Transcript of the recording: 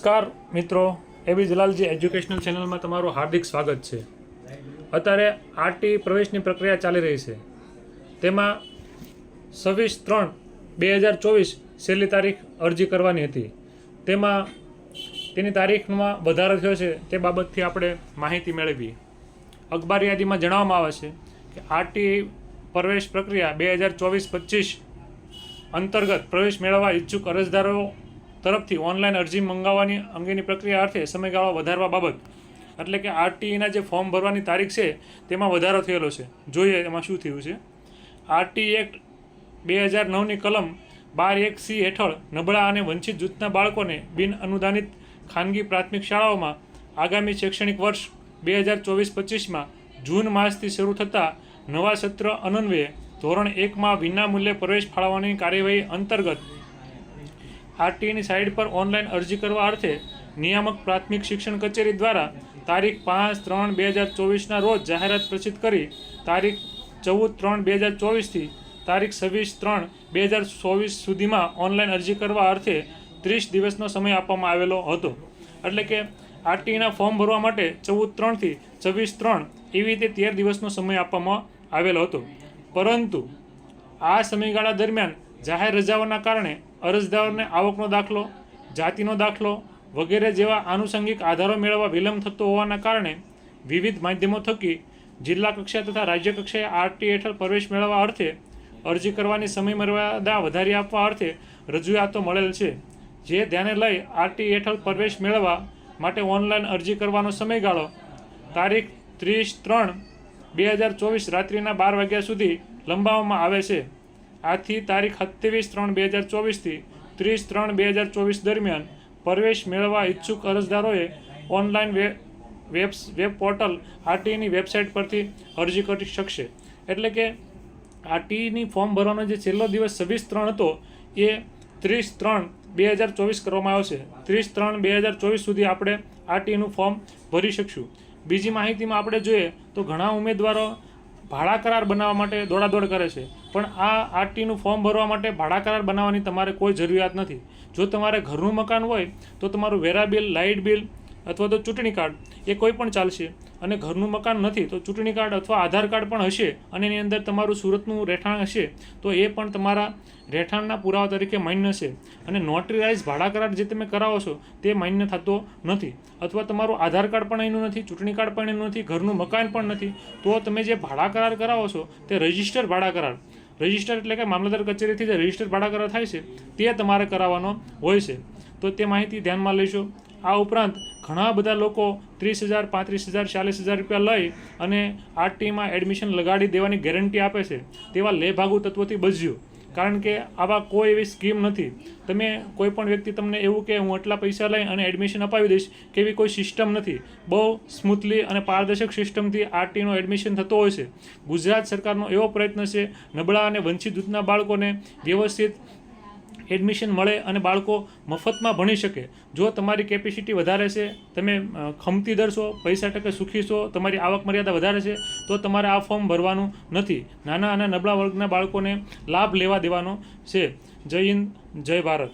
નમસ્કાર, મિત્રો. એબી જલાલજી એજ્યુકેશનલ ચેનલમાં તમારું હાર્દિક સ્વાગત છે. અત્યારે આરટી પ્રવેશની પ્રક્રિયા ચાલી રહી છે. તેમાં છવ્વીસ ત્રણ બે હજાર ચોવીસ છેલ્લી તારીખ અરજી કરવાની હતી. તેમાં તેની તારીખમાં વધારો થયો છે, તે બાબતથી આપણે માહિતી મેળવી અખબાર યાદીમાં જણાવવામાં આવે છે કે આરટી પ્રવેશ પ્રક્રિયા બે હજાર ચોવીસ પચીસ અંતર્ગત પ્રવેશ મેળવવા ઈચ્છુક અરજદારો તરફથી ઓનલાઈન અરજી મંગાવવાની અંગેની પ્રક્રિયા અર્થે સમયગાળો વધારવા બાબત, એટલે કે આરટીઈના જે ફોર્મ ભરવાની તારીખ છે, તેમાં વધારો થયેલો છે. જોઈએ એમાં શું થયું છે. આરટી એક્ટ બે હજાર નવની કલમ બાર એક સી હેઠળ નબળા અને વંચિત જૂથના બાળકોને બિન અનુદાનિત ખાનગી પ્રાથમિક શાળાઓમાં આગામી શૈક્ષણિક વર્ષ બે હજાર ચોવીસ પચીસમાં જૂન માસથી શરૂ થતા નવા સત્ર અનન્વયે ધોરણ એકમાં વિનામૂલ્યે પ્રવેશ ફાળવવાની કાર્યવાહી અંતર્ગત આરટીની સાઇટ પર ઓનલાઈન અરજી કરવા અર્થે નિયામક પ્રાથમિક શિક્ષણ કચેરી દ્વારા તારીખ પાંચ ત્રણ બે હજાર ચોવીસના રોજ જાહેરાત પ્રસિદ્ધ કરી તારીખ ચૌદ ત્રણ બે હજાર ચોવીસથી તારીખ છવ્વીસ ત્રણ બે હજાર ચોવીસ સુધીમાં ઓનલાઈન અરજી કરવા અર્થે ત્રીસ દિવસનો સમય આપવામાં આવેલો હતો. એટલે કે આરટીના ફોર્મ ભરવા માટે ચૌદ ત્રણથી છવ્વીસ ત્રણ એવી રીતે તેર દિવસનો સમય આપવામાં આવેલો હતો. પરંતુ આ સમયગાળા દરમિયાન જાહેર રજાઓના કારણે અરજદારોને આવકનો દાખલો, જાતિનો દાખલો વગેરે જેવા આનુષંગિક આધારો મેળવવા વિલંબ થતો હોવાના કારણે વિવિધ માધ્યમો થકી જિલ્લા કક્ષા તથા રાજ્ય કક્ષાએ આરટી હેઠળ પ્રવેશ મેળવવા અર્થે અરજી કરવાની સમય મર્યાદા વધારી આપવા અર્થે રજૂઆતો મળેલ છે, જે ધ્યાને લઈ આરટી હેઠળ પ્રવેશ મેળવવા માટે ઓનલાઈન અરજી કરવાનો સમયગાળો તારીખ ત્રીસ ત્રણ બે હજાર ચોવીસ રાત્રિના બાર વાગ્યા સુધી લંબાવવામાં આવે છે. આથી તારીખ સત્યાવીસ ત્રણ બે હજાર ચોવીસથી ત્રીસ ત્રણ બે હજાર ચોવીસ દરમિયાન પ્રવેશ મેળવવા ઈચ્છુક અરજદારોએ ઓનલાઈન વેબ વેબ પોર્ટલ આરટીઈની વેબસાઇટ પરથી અરજી કરી શકશે. એટલે કે આરટીઈની ફોર્મ ભરવાનો જે છેલ્લો દિવસ છવ્વીસ ત્રણ હતો, એ ત્રીસ ત્રણ બે હજાર ચોવીસ કરવામાં આવશે. ત્રીસ ત્રણ બે હજાર ચોવીસ સુધી આપણે આરટીઈનું ફોર્મ ભરી શકશું. બીજી માહિતીમાં આપણે જોઈએ તો ઘણા ઉમેદવારો ભાડા કરાર બનાવવા માટે દોડાદોડ કરે છે. પણ આ આરટીનું ફોર્મ ભરવા માટે ભાડા કરાર બનાવવાની તમારે કોઈ જરૂરિયાત નથી. જો તમારે ઘરનું મકાન હોય, તો તમારું વેરા બિલ, લાઇટ બિલ અથવા તો ચૂંટણી કાર્ડ એ કોઈ પણ ચાલશે. અને ઘરનું મકાન નથી, તો ચૂંટણી કાર્ડ અથવા આધાર કાર્ડ પણ હશે અને એની અંદર તમારું સુરતનું રહેઠાણ હશે, તો એ પણ તમારા રહેઠાણના પુરાવા તરીકે માન્ય છે અને નોટરીરાઇઝ ભાડા કરાર જે તમે કરાવો છો, તે માન્ય થતો નથી. અથવા તમારું આધાર કાર્ડ પણ એનું નથી, ચૂંટણી કાર્ડ પણ એનું નથી, ઘરનું મકાન પણ નથી, તો તમે જે ભાડા કરાર કરાવો છો, તે રજિસ્ટર ભાડા કરાર. રજિસ્ટર એટલે કે મામલતદાર કચેરીથી જે રજિસ્ટર ભાડા કરાર થાય છે, તે તમારે કરાવવાનો હોય છે. તો તે માહિતી ધ્યાનમાં લઈશું. આ ઉપરાંત ઘણા બધા લોકો ત્રીસ હજાર, પાંત્રીસ હજાર, ચાલીસ હજાર રૂપિયા લઈ અને આરટીમાં એડમિશન લગાડી દેવાની ગેરંટી આપે છે તેવા લેભાગુ તત્વોથી બચજો કારણ કે આવા કોઈ એવી સ્કીમ નથી. તમે કોઈ પણ વ્યક્તિ તમને એવું કે હું આટલા પૈસા લઈ અને એડમિશન અપાવી દઈશ કે એવી કોઈ સિસ્ટમ નથી. બહુ સ્મૂથલી અને પારદર્શક સિસ્ટમથી આરટીનો એડમિશન થતો હોય છે. ગુજરાત સરકારનો એવો પ્રયત્ન છે નબળા અને વંચિત જૂથના બાળકોને વ્યવસ્થિત એડમિશન મળે અને બાળકો મફતમાં ભણી શકે. જો તમારી કેપેસિટી વધારે છે, તમે ખમતી દરશો, પૈસા ટકે સુખી છો તમારી આવક મર્યાદા વધારે છે, તો તમારે આ ફોર્મ ભરવાનું નથી. નાના અને નબળા વર્ગના બાળકોને લાભ લેવા દેવાનો છે. જય હિન્દ, જય ભારત.